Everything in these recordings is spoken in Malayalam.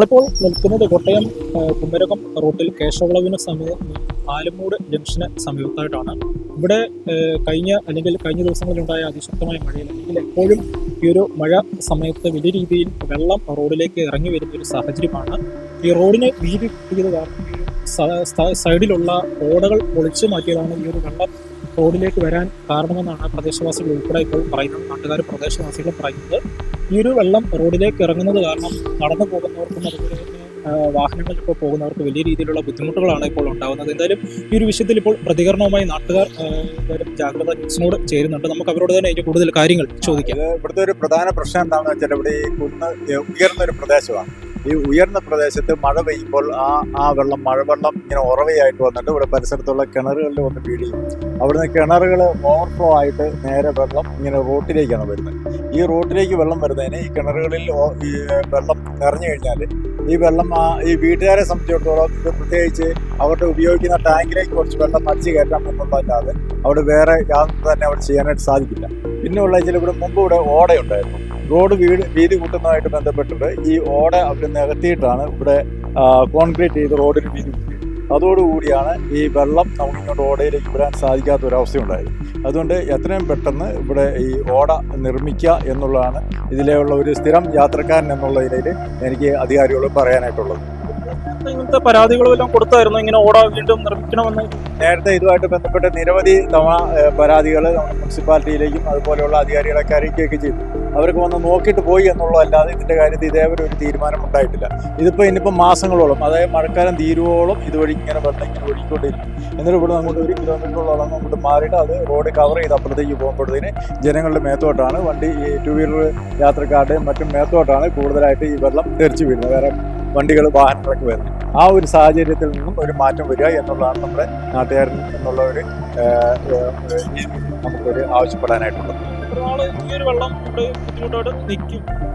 നമ്മളിപ്പോൾ നിൽക്കുന്നത് കോട്ടയം കുമരകം റൂട്ടിൽ കേശവളവിന് സമീപം ആലമൂട് ജംഗ്ഷന് സമീപത്തായിട്ടാണ്. ഇവിടെ കഴിഞ്ഞ അല്ലെങ്കിൽ കഴിഞ്ഞ ദിവസങ്ങളിലുണ്ടായ അതിശക്തമായ മഴയിൽ അല്ലെങ്കിൽ എപ്പോഴും ഈ ഒരു മഴ സമയത്ത് വലിയ രീതിയിൽ വെള്ളം റോഡിലേക്ക് ഇറങ്ങി വരുന്ന ഒരു സാഹചര്യമാണ്. ഈ റോഡിന് വീതി കിട്ടിയത് കാരണം സൈഡിലുള്ള ഓടകൾ പൊളിച്ചു മാറ്റിയതാണ് ഈ ഒരു വെള്ളം റോഡിലേക്ക് വരാൻ കാരണമെന്നാണ് പ്രദേശവാസികൾ ഉൾപ്പെടെ ഇപ്പോൾ പറയുന്നത്. നാട്ടുകാരും പ്രദേശവാസികളും പറയുന്നത്. ഈ ഒരു വെള്ളം റോഡിലേക്ക് ഇറങ്ങുന്നത് കാരണം നടന്നു പോകുന്നവർക്കും അതുപോലെ തന്നെ പോകുന്നവർക്ക് വലിയ രീതിയിലുള്ള ബുദ്ധിമുട്ടുകളാണ് ഇപ്പോൾ ഉണ്ടാകുന്നത്. എന്തായാലും ഈ ഒരു വിഷയത്തിൽ ഇപ്പോൾ പ്രതികരണവുമായി നാട്ടുകാർ ജാഗ്രത ന്യൂസിനോട് ചേരുന്നുണ്ട്. നമുക്ക് അവരോട് തന്നെ അതിന്റെ കൂടുതൽ കാര്യങ്ങൾ ചോദിക്കാം. ഇവിടുത്തെ ഒരു പ്രധാന പ്രശ്നം എന്താണെന്ന് വെച്ചാൽ ഇവിടെ ഈ കുന്ന് ഉയർന്ന ഒരു പ്രദേശമാണ്. ഈ ഉയർന്ന പ്രദേശത്ത് മഴ പെയ്യുമ്പോൾ ആ ആ വെള്ളം മഴവെള്ളം ഇങ്ങനെ ഉറവയായിട്ട് വന്നിട്ട് ഇവിടെ പരിസരത്തുള്ള കിണറുകളിൽ വന്ന് വീഴും അവിടുന്ന് കിണറുകൾ ഓവർഫ്ലോ ആയിട്ട് നേരെ വെള്ളം ഇങ്ങനെ റോട്ടിലേക്കാണ് വരുന്നത്. ഈ റോട്ടിലേക്ക് വെള്ളം വരുന്നതിന് ഈ കിണറുകളിൽ ഈ വെള്ളം നിറഞ്ഞു കഴിഞ്ഞാൽ ഈ വെള്ളം ഈ വീട്ടുകാരെ സംബന്ധിച്ചിടത്തോളം ഇത് പ്രത്യേകിച്ച് അവരുടെ ഉപയോഗിക്കുന്ന ടാങ്കിലേക്ക് കുറച്ച് വെള്ളം അടിച്ചു കയറ്റാൻ എന്നുള്ളതല്ലാതെ അവിടെ വേറെ യാതൊന്നും തന്നെ അവിടെ ചെയ്യാനായിട്ട് സാധിക്കില്ല. പിന്നെ ചില ഇവിടെ മുമ്പ് ഇവിടെ ഓടയുണ്ടായിരുന്നു. റോഡ് വീട് വീതി കൂട്ടുന്നതുമായിട്ട് ബന്ധപ്പെട്ടിട്ട് ഈ ഓട അവർ നികത്തിയിട്ടാണ് ഇവിടെ കോൺക്രീറ്റ് ചെയ്ത് റോഡിന് വീതി കൂട്ടിയത് അതോടുകൂടിയാണ് ഈ വെള്ളം നമുക്ക് ഇങ്ങോട്ട് ഓടയിലേക്ക് വരാൻ സാധിക്കാത്ത ഒരു അവസ്ഥയുണ്ടായത് അതുകൊണ്ട് എത്രയും പെട്ടെന്ന് ഇവിടെ ഈ ഓട നിർമ്മിക്കുക എന്നുള്ളതാണ് ഇതിലെയുള്ള ഒരു സ്ഥിരം യാത്രക്കാരൻ എന്നുള്ള നിലയിൽ എനിക്ക് അധികാരികളോട് പറയാനായിട്ടുള്ളത്. ഇങ്ങനത്തെ പരാതികളും എല്ലാം കൊടുത്തായിരുന്നു ഇങ്ങനെ ഓട വീണ്ടും നിർമ്മിക്കണമെന്ന്? നേരത്തെ ഇതുമായിട്ട് ബന്ധപ്പെട്ട് നിരവധി തവണ പരാതികൾ നമ്മുടെ മുനിസിപ്പാലിറ്റിയിലേക്കും അതുപോലെയുള്ള അധികാരികളൊക്കെ അറിയിക്കുകയൊക്കെ ചെയ്തു. അവർക്ക് വന്ന് നോക്കിയിട്ട് പോയി എന്നുള്ളതല്ലാതെ ഇതിന്റെ കാര്യത്തിൽ ഇതേവരെ ഒരു തീരുമാനം ഉണ്ടായിട്ടില്ല ഇതിപ്പോൾ ഇനിയിപ്പോൾ മാസങ്ങളോളം അതായത് മഴക്കാലം തീരുവോളം ഇതുവഴി ഇങ്ങനെ വെള്ളം ഇങ്ങനെ ഒഴുകിക്കൊണ്ടിരിക്കും. എന്നിട്ട് ഇവിടെ അങ്ങോട്ട് ഒരു കിലോമീറ്ററോളം അങ്ങോട്ട് മാറിയിട്ട് അത് റോഡ് കവർ ചെയ്ത് അപ്പുറത്തേക്ക് പോകുമ്പോഴത്തേന് ജനങ്ങളുടെ മേത്തോട്ടാണ്. വണ്ടി ഈ ടു വീലർ യാത്രക്കാരുടെയും മറ്റും മേത്തോട്ടാണ് കൂടുതലായിട്ട് ഈ വെള്ളം തെറിച്ച് വീഴുന്നത്. വേറെ വണ്ടികൾ വാഹനങ്ങളൊക്കെ വരുന്നത്. ആ ഒരു സാഹചര്യത്തിൽ നിന്നും ഒരു മാറ്റം വരിക എന്നുള്ളതാണ് നമ്മുടെ നാട്ടുകാരൻ എന്നുള്ള ഒരു നമുക്കൊരു ആവശ്യപ്പെടാനായിട്ടുള്ളത്.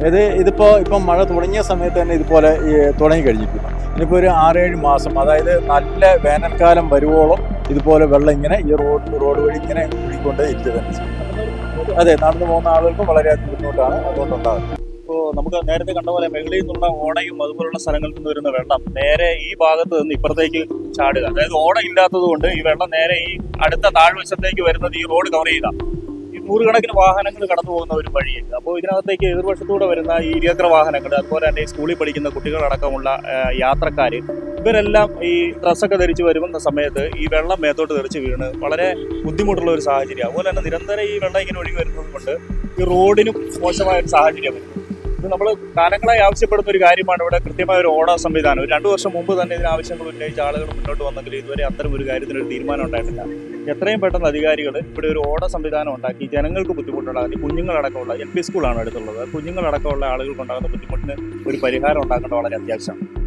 ഇത് ഇതിപ്പോൾ ഇപ്പം മഴ തുടങ്ങിയ സമയത്ത് തന്നെ ഇതുപോലെ ഈ തുടങ്ങി കഴിഞ്ഞിരിക്കുന്നു. ഇനിയിപ്പോൾ ഒരു ആറേഴ് മാസം അതായത് നല്ല വേനൽക്കാലം വരുവോളം ഇതുപോലെ വെള്ളം ഇങ്ങനെ ഈ റോഡ് റോഡ് വഴി ഇങ്ങനെ ഒഴുകിക്കൊണ്ടേ ഇരിക്കുക അതെ നടന്നു പോകുന്ന ആളുകൾക്ക് വളരെയധികം ബുദ്ധിമുട്ടാണ് അതുകൊണ്ടുണ്ടാകുന്നത്. ഇപ്പോൾ നമുക്ക് നേരത്തെ കണ്ട പോലെ മേഖലയിൽ നിന്നുള്ള ഓടയും അതുപോലുള്ള സ്ഥലങ്ങളിൽ നിന്ന് വരുന്ന വെള്ളം നേരെ ഈ ഭാഗത്ത് നിന്ന് ഇപ്പുറത്തേക്ക് ചാടുക. അതായത് ഓട ഇല്ലാത്തത് കൊണ്ട് ഈ വെള്ളം നേരെ ഈ അടുത്ത താഴ്വശത്തേക്ക് വരുന്നത് ഈ റോഡ് കവർ ചെയ്യുക. ഈ നൂറുകണക്കിന് വാഹനങ്ങൾ കടന്നു പോകുന്ന ഒരു വഴിയുണ്ട്. അപ്പോൾ ഇതിനകത്തേക്ക് എതിർവശത്തൂടെ വരുന്ന ഈ ഇരുചക്ര വാഹനങ്ങൾ അതുപോലെ തന്നെ സ്കൂളിൽ പഠിക്കുന്ന കുട്ടികളടക്കമുള്ള യാത്രക്കാർ ഇവരെല്ലാം ഈ ഡ്രസ്സൊക്കെ ധരിച്ച് വരുന്ന സമയത്ത് ഈ വെള്ളം മേത്തോട്ട് തെറിച്ച് വീണ് വളരെ ബുദ്ധിമുട്ടുള്ള ഒരു സാഹചര്യം. അതുപോലെ തന്നെ നിരന്തരം ഈ വെള്ളം ഇങ്ങനെ ഒഴുകി വരുന്നത് കൊണ്ട് ഈ റോഡിനും മോശമായ ഒരു സാഹചര്യം വരുന്നു ഇത് നമ്മൾ കാലങ്ങളായി ആവശ്യപ്പെടുന്ന ഒരു കാര്യമാണ് ഇവിടെ കൃത്യമായ ഒരു ഓടാ സംവിധാനം. ഒരു രണ്ടു വർഷം മുമ്പ് തന്നെ ഇതിന് ആവശ്യങ്ങൾ ഉന്നയിച്ച ആളുകൾ മുന്നോട്ട് വന്നെങ്കിൽ ഇതുവരെ അത്തരം ഒരു കാര്യത്തിന് ഒരു തീരുമാനം ഉണ്ടായിട്ടില്ല. എത്രയും പെട്ടെന്ന് അധികാരികൾ ഇവിടെ ഒരു ഓട സംവിധാനം ഉണ്ടാക്കി ജനങ്ങൾക്ക് ബുദ്ധിമുട്ടുണ്ടാകുന്ന കുഞ്ഞുങ്ങളടക്കമുള്ള എൽ പി സ്കൂളാണ് അടുത്തുള്ളത്. കുഞ്ഞുങ്ങളടക്കമുള്ള ആളുകൾക്ക് ഉണ്ടാകുന്ന ബുദ്ധിമുട്ടിന് ഒരു പരിഹാരം ഉണ്ടാക്കേണ്ട വളരെ അത്യാവശ്യമാണ്.